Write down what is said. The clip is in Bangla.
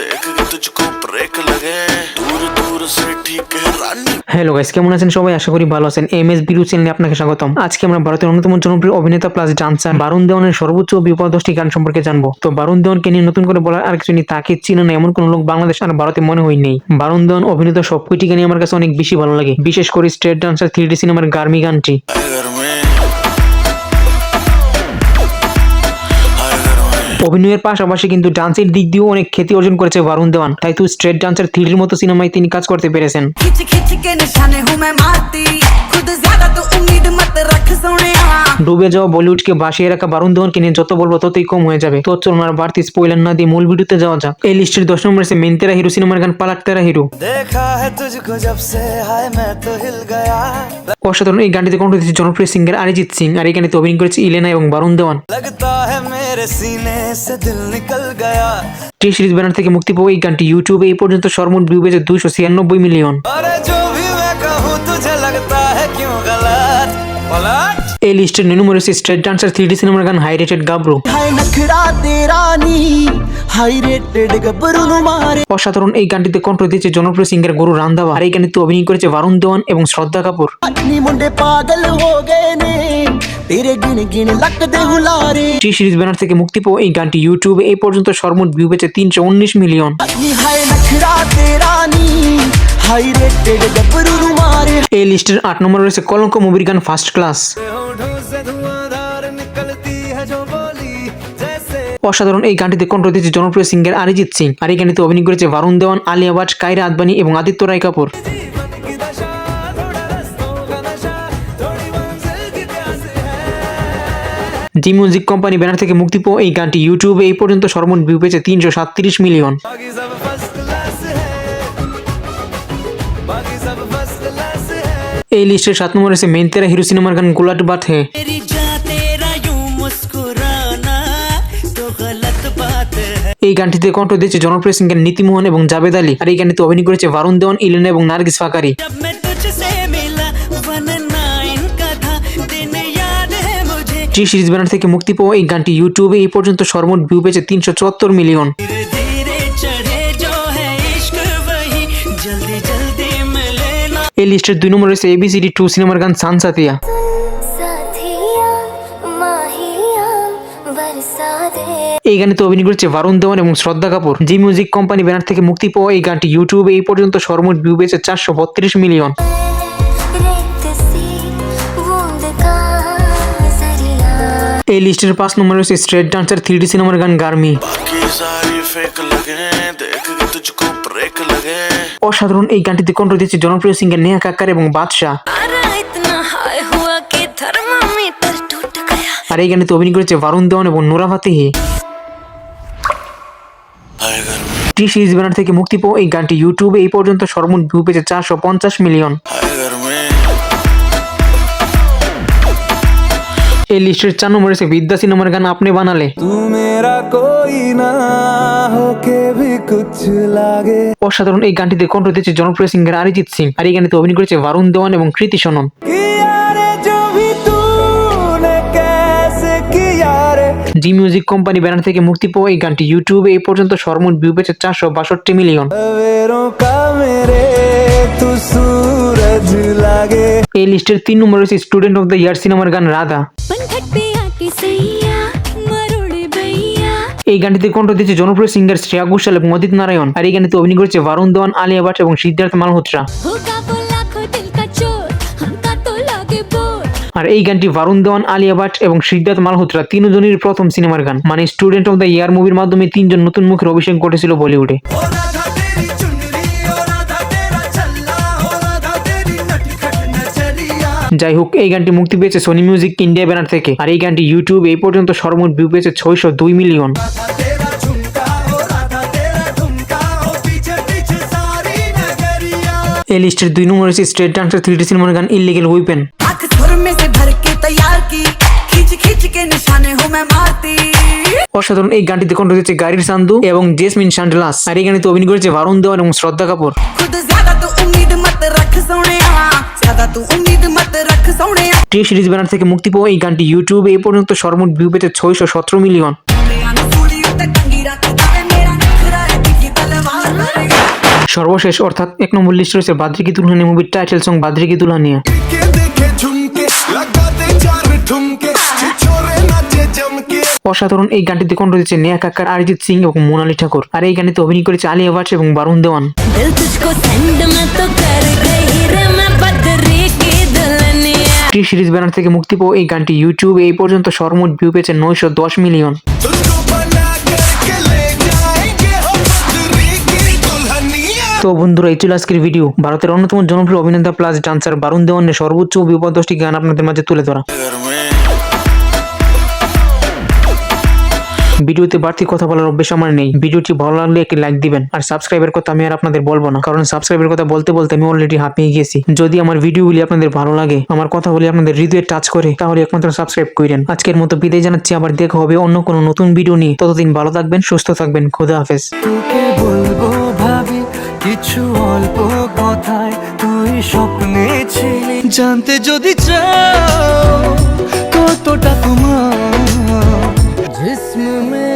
দেখ হ্যালো গাইস কেমন আছেন সবাই? আশা করি ভালো আছেন। এম এস বিরু চ্যানেলে আপনাকে স্বাগতম। আজকে আমরা ভারতের অন্যতম জনপ্রিয় অভিনেতা প্লাস ডান্সার বারুণ দেওয়ানের সর্বোচ্চ বিপদ গান সম্পর্কে জানব। তো বারুণ দেওয়ানকে নিয়ে নতুন করে বলার আর কিছু নেই তাকে চিনে না এমন কোনো লোক বাংলাদেশ আর ভারতে মনে হয় নেই। বারুণ দেওয়ান অভিনেতা সবকটি গানই আমার কাছে অনেক বেশি ভালো লাগে। বিশেষ করে স্টেট ডান্সার থ্রি সিনেমার গার্মি গানটি। অভিনয়ের পাশাপাশি কিন্তু ডান্সের দিক দিয়েও অনেক খ্যাতি অর্জন করেছে বারুণ দেওয়ান। তাই তো স্ট্রেট ডান্সের থ্রিডির মতো সিনেমায় তিনি কাজ করতে পেরেছেন। ডুবে যাওয়া বলিউডকে ভাসিয়ে রাখা বারুণ দেওয়ানকে নিয়ে যত বলবো ততই কম হয়ে যাবে তো চলুন আর বাড়তি স্পয়লার না দিয়ে মূল ভিডিওতে যাওয়া যাক এই লিস্টের দশ নম্বরে আছে মেন তেরা হিরো সিনেমার গান পালাক তেরা হিরো देखा है तुझको जब से हाय मैं तो हिल गया অসাধারণ এই গানটিতে কণ্ঠ দিয়েছে জনপ্রিয় সিঙ্গার অরিজিৎ সিং আর এই গানটিতে অভিনয় করেছে ইলেনা এবং বারুণ দেওয়ান लगता है मेरे सीने से दिल निकल गया টি সিরিজ ব্যানার থেকে মুক্তি পাওয়া এই গানটি ইউটিউবে এই পর্যন্ত সর্বমোট ভিউ পেয়েছে দুইশো ছিয়ানব্বই মিলিয়ন अरे जो भी मैं कहूँ तुझे लगता है क्यों गलत पलट এই লিস্টের নয় স্ট্রেট ডান্সার থ্রি ডি সিনেমার গান হাই রেটেড গাবরু অসাধারণ এই গানটিতে কণ্ঠ দিয়েছে জনপ্রিয় সিঙ্গার গুরু রান্ধাবা আর এই গানটিতে অভিনয় করেছে বারুণ দেওয়ান এবং শ্রদ্ধা কাপুর। টি সিরিজ ব্যানার থেকে মুক্তি পাওয়া এই গানটি ইউটিউবে এই পর্যন্ত সর্বমোট ভিউ পেয়েছে তিনশো উনিশ মিলিয়ন লিস্টের আট নম্বর রয়েছে কলঙ্ক মুভির গান ফার্স্ট ক্লাস অসাধারণ এই গানটিতে কণ্ঠ দিয়েছে জনপ্রিয় সিঙ্গার অরিজিৎ সিং। আর এই গানটিতে অভিনয় করেছে বারুণ দেওয়ান আলিয়া ভাট কায়রা আদবানি এবং Aditya Roy Kapur Zee music company banner থেকে মুক্তি পো এই গানটি ইউটিউবে এই পর্যন্ত সর্বমোট ভিউ পেয়েছে তিনশো সাতত্রিশ মিলিয়ন এই লিস্টের সাত নম্বর আছে মেন তেরা হিরো সিনেমার গান গুলাট বাত হে। এই গানটিতে কণ্ঠ দিয়েছে জনপ্রিয় সিঙ্গার নীতিমোহন এবং জাবেদ আলী। আর এই গানটিতে অভিনয় করেছে বারুণ দেওয়ান ইলেনা এবং নার্গিস ফাকারি। সিরিজ ব্যানার থেকে মুক্তি পাওয়া এই গানটি ইউটিউবে এই পর্যন্ত সর্বোট ভিউ পেয়েছে তিনশো চুয়াত্তর মিলিয়ন এই লিস্টের দুই নম্বর রয়েছে এবিসিডি টু সিনেমার গান সানসাতিয়া এই গানে তো অভিনয় করেছে ভারুণ দেওয়ান এবং Shraddha Kapoor. Zee music company banner থেকে মুক্তি পাওয়া এই গানটি ইউটিউবে এই পর্যন্ত সর্বমোট ভিউ পেয়েছে চারশো মিলিয়ন এই লিস্টের পাঁচ নম্বরে রয়েছে স্ট্রেট ডান্সার থ্রি ডি সিনেমার গান গার্মি। অসাধারণ এই গানটিতে কণ্ঠ দিয়েছে জনপ্রিয় সিঙ্গার নেহা কাক্কার এবং বাদশাহ। আর এই গানটিতে অভিনয় করেছে বারুণ দেওয়ান এবং Nora Fatehi. T Series banner থেকে মুক্তি পাওয়া এই গানটি ইউটিউবে এই পর্যন্ত সর্বমোট ভিউ পেয়েছে চারশো পঞ্চাশ মিলিয়ন এই লিস্টের চার নম্বরে আছে বিদ্যা সিনেমার গান আপনি বানালে। অসাধারণ এই গানটিতে কণ্ঠ দিয়েছে জনপ্রিয় সিঙ্গার অরিজিৎ সিং আর এই গানটিতে অভিনয় করেছে বারুণ দেওয়ান এবং Kriti Sanon. Zee music company banner থেকে মুক্তি পাওয়া এই গানটি ইউটিউবে এই পর্যন্ত সর্বমোট ভিউ পেয়েছে চারশো বাষট্টি মিলিয়ন। এই লিস্টের তিন নম্বর রয়েছে স্টুডেন্ট অফ দ্য ইয়ার সিনেমার গান রাধা এই গানটিতে কণ্ঠ দিয়েছে জনপ্রিয় সিঙ্গার শ্রেয়া ঘোষাল এবং অদিত নারায়ণ। আর এই গানটিতে অভিনয় করেছে বারুণ দেওয়ান আলিয়া ভাট এবং সিদ্ধার্থ মালহোত্রা। আর এই গানটি বারুণ দেওয়ান আলিয়া ভাট এবং সিদ্ধার্থ মালহোত্রা তিনজনের প্রথম সিনেমার গান। মানে স্টুডেন্ট অফ দ্য ইয়ার মুভির মাধ্যমে তিনজন নতুন মুখের অভিষেক ঘটেছিল বলিউডে। যাই হোক এই গানটি মুক্তি পেয়েছে সোনি মিউজিক ইন্ডিয়া ব্যানার থেকে। আর এই গানটি ইউটিউব এই পর্যন্ত সর্বমোট ভিউ পেয়েছে ছয়শো দুই মিলিয়ন এই লিস্টের দুই নম্বর হচ্ছে স্ট্রেট ডান্সের থ্রি ডি সিনেমার গান ইলিগেল উইপেন অসাধারণ এই গানটিতে কণ্ঠ দিয়েছে গাড়ির সান্দু এবং জেসমিন শান্ডলাস আর এই গানটিতে অভিনয় করেছে বারুণ দেওয়ান এবং শ্রদ্ধা কাপুর। টি সিরিজ ব্যানার থেকে মুক্তি পাওয়া এই গানটি ইউটিউবে এই পর্যন্ত সর্বমোট ভিউ পেতে ছয়শো সতেরো মিলিয়ন। সর্বশেষ অর্থাৎ এক নম্বর লিস্ট রয়েছে বাদ্রিকি দুলহানি মুভির টাইটেল সং বাদ্রিকি দুলহানিয়া অসাধারণ এই গানটিতে কণ্ঠ রয়েছে নেহা কাক্কার অরিজিৎ সিং এবং মোনালি ঠাকুর। আর এই গানটিতে অভিনয় করেছে আলিয়া ভাট এবং Varun Dhawan. T series banner থেকে মুক্তি পাওয়া এই গানটি ইউটিউবে এই পর্যন্ত সর্বমোট ভিউ পেয়েছে নয়শো দশ মিলিয়ন। তো বন্ধুরা, এই ছিল আজকের ভিডিও ভারতের অন্যতম জনপ্রিয় অভিনেতা প্লাস ডান্সার বারুণ দেওয়ানের সর্বোচ্চ বিপদশটি গান আপনাদের মাঝে তুলে ধরা। ভিডিওতে বাড়তি কথা বলার অভ্যেস আমার নেই। ভিডিওটি ভালো লাগলে একটি লাইক দিবেন। আর সাবস্ক্রাইবের কথা আমি আর আপনাদের বলব না। কারণ সাবস্ক্রাইবের কথা বলতে বলতে আমি অলরেডি হাঁপিয়ে গেছি যদি আমার ভিডিওগুলি আপনাদের ভালো লাগে, আমার কথাগুলি আপনাদের হৃদয়ে টাচ করে, তাহলে একমাত্র সাবস্ক্রাইব করেন। আজকের মতো বিদায় জানাচ্ছি। আবার দেখা হবে অন্য কোনো নতুন ভিডিও নিয়ে। ততদিন ভালো থাকবেন, সুস্থ থাকবেন। খোদা হাফেজ। কিছু অল্প কথায় তুই স্বপ্নে ছিলি। জানতে যদি চাও কতটা তোমার जिस्म में